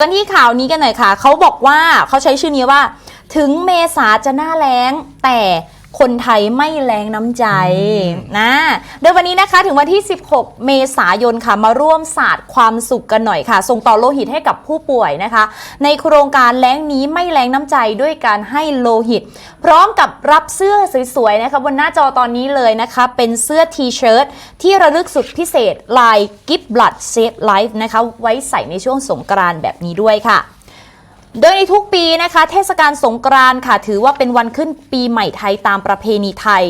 กันที่ข่าวนี้กันหน่อยค่ะ เขาบอกว่าเขาใช้ชื่อนี้ว่า ถึงเมษาจะหน้าแล้งแต่ คนไทยไม่แรงน้ำใจนะโดยวันนี้นะคะถึงวันที่ 16 เมษายนค่ะ มาร่วมศาสตร์ความสุขกันหน่อยค่ะ ส่งต่อโลหิตให้กับผู้ป่วยนะคะ ในโครงการแล้งนี้ไม่แรงน้ำใจด้วยการให้โลหิต พร้อมกับรับเสื้อสวยๆนะคะบนหน้าจอตอนนี้เลยนะคะ เป็นเสื้อทีเชิ้ตที่ระลึกสุดพิเศษลาย Gift Blood Save Life นะคะไว้ใส่ในช่วงสงกรานต์แบบนี้ด้วยค่ะ โดยในทุกปีนะคะ เทศกาลสงกรานต์ค่ะ ถือว่าเป็นวันขึ้นปีใหม่ไทยตามประเพณีไทย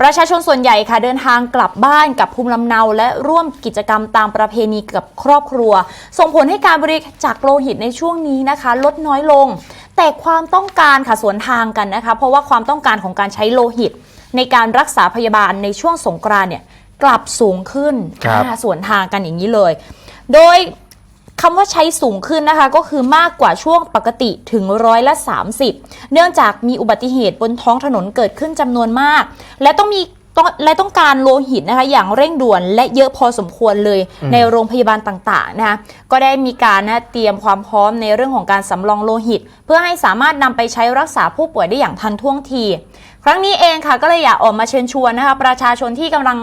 ประชาชนส่วนใหญ่ค่ะเดินทางกลับบ้านกับภูมิลำเนาและร่วมกิจกรรมตามประเพณีกับครอบครัว ส่งผลให้การบริจาคโลหิตในช่วงนี้นะคะ ลดน้อยลง แต่ความต้องการค่ะสวนทางกันนะคะ เพราะว่าความต้องการของการใช้โลหิต ในการรักษาพยาบาลในช่วงสงกรานต์เนี่ยกลับสูงขึ้นครับอ่าสวนทางกันอย่างนี้เลย โดย คำว่าใช้สูงขึ้นนะคะก็คือมากกว่าช่วงปกติถึงร้อยละ 30 เนื่องจากมีอุบัติเหตุบนท้องถนนเกิดขึ้นจำนวนมาก และต้องมี ต้องและต้องการโลหิตนะคะอย่างเร่งด่วนและเยอะพอสมควรเลยในโรงพยาบาลต่างๆนะคะก็ได้มีการนะเตรียมความพร้อมในเรื่องของการสำรองโลหิต เพื่อให้สามารถนำไปใช้รักษาผู้ป่วยได้อย่างทันท่วงที ครั้งนี้เองค่ะก็เลยอยากออกมาเชิญชวนนะคะประชาชนที่กำลัง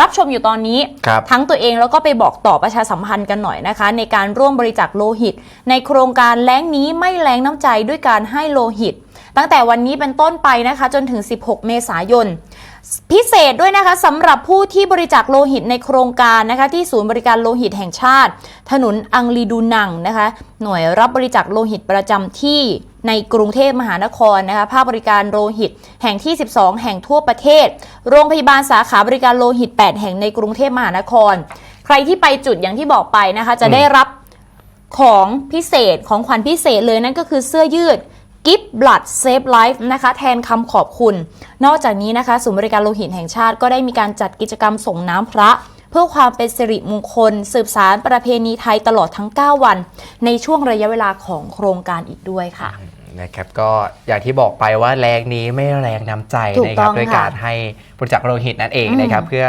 รับชมอยู่ตอนนี้ครับทั้งตัวเองแล้วก็ไปบอกต่อประชาสัมพันธ์กันหน่อยนะคะ ในการร่วมบริจาคโลหิต ในโครงการแล้งนี้ไม่แล้งน้ำใจด้วยการให้โลหิต ตั้งแต่วันนี้เป็นต้นไปนะคะ จนถึง 16 เมษายน พิเศษด้วยนะคะสำหรับผู้ที่บริจาคโลหิตในโครงการนะคะ ที่ศูนย์บริการโลหิตแห่งชาติ ถนนอังรีดูนังนะคะ หน่วยรับบริจาคโลหิตประจำที่ในกรุงเทพมหานครนะคะภาคบริการโลหิตแห่งที่ 12 แห่งทั่วประเทศ โรงพยาบาลสาขาบริการโลหิต 8 แห่งในกรุงเทพมหานคร ใครที่ไปจุดอย่างที่บอกไปนะคะ จะได้รับของพิเศษของขวัญพิเศษเลยนั่นก็คือเสื้อยืด Gift Blood Save Life นะคะแทนคำขอบคุณ นอกจากนี้นะคะศูนย์บริการโลหิตแห่งชาติก็ได้มีการจัดกิจกรรมส่งน้ำพระ เพื่อความเป็นสิริมงคล สืบสารประเพณีไทยตลอดทั้ง 9 วัน ในช่วงระยะเวลาของโครงการอีกด้วยค่ะนะครับก็อย่างที่บอกไปว่าแรงนี้ไม่แรงน้ำใจถูกนะคต้รัอบงด้วยค่ะการให้บริจาคโลหิตนั่นเองอืมนะครับเพื่อ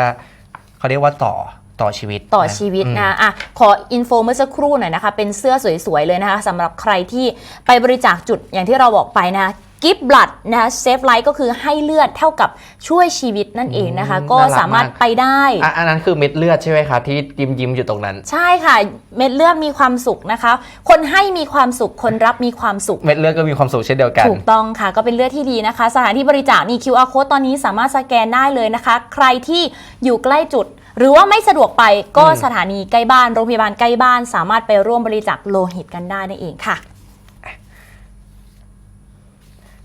เขาเรียกว่าต่อ ต่อชีวิตต่อชีวิตอืมนะอะขออินโฟเมื่อสักครู่หน่อยนะคะ เป็นเสื้อสวยๆเลยนะคะสำหรับใครที่ไปบริจาคจุดอย่างที่เราบอกไปนะกิฟต์บลัดนะคะเซฟไลท์ก็คือให้เลือดเท่ากับช่วยชีวิตนั่นเองนะคะ ก็สามารถไปได้อะอันนั้นคือเม็ดเลือดใช่ไหมครับที่ยิ้มยิ้มๆอยู่ตรงนั้น ใช่ค่ะ เม็ดเลือดมีความสุขนะคะ คนให้มีความสุขคนรับมีความสุข เม็ดเลือดก็มีความสุขเช่นเดียวกัน ถูกต้องค่ะ ก็เป็นเลือดที่ดีนะคะ สถานที่บริจาคมี QR code ตอนนี้สามารถสแกนได้เลยนะคะ ใครที่อยู่ใกล้จุด หรือว่าไม่สะดวกไปก็อืมสถานีใกล้บ้านโรงพยาบาลใกล้บ้าน สามารถไปร่วมบริจาคโลหิตกันได้นั่นเองค่ะ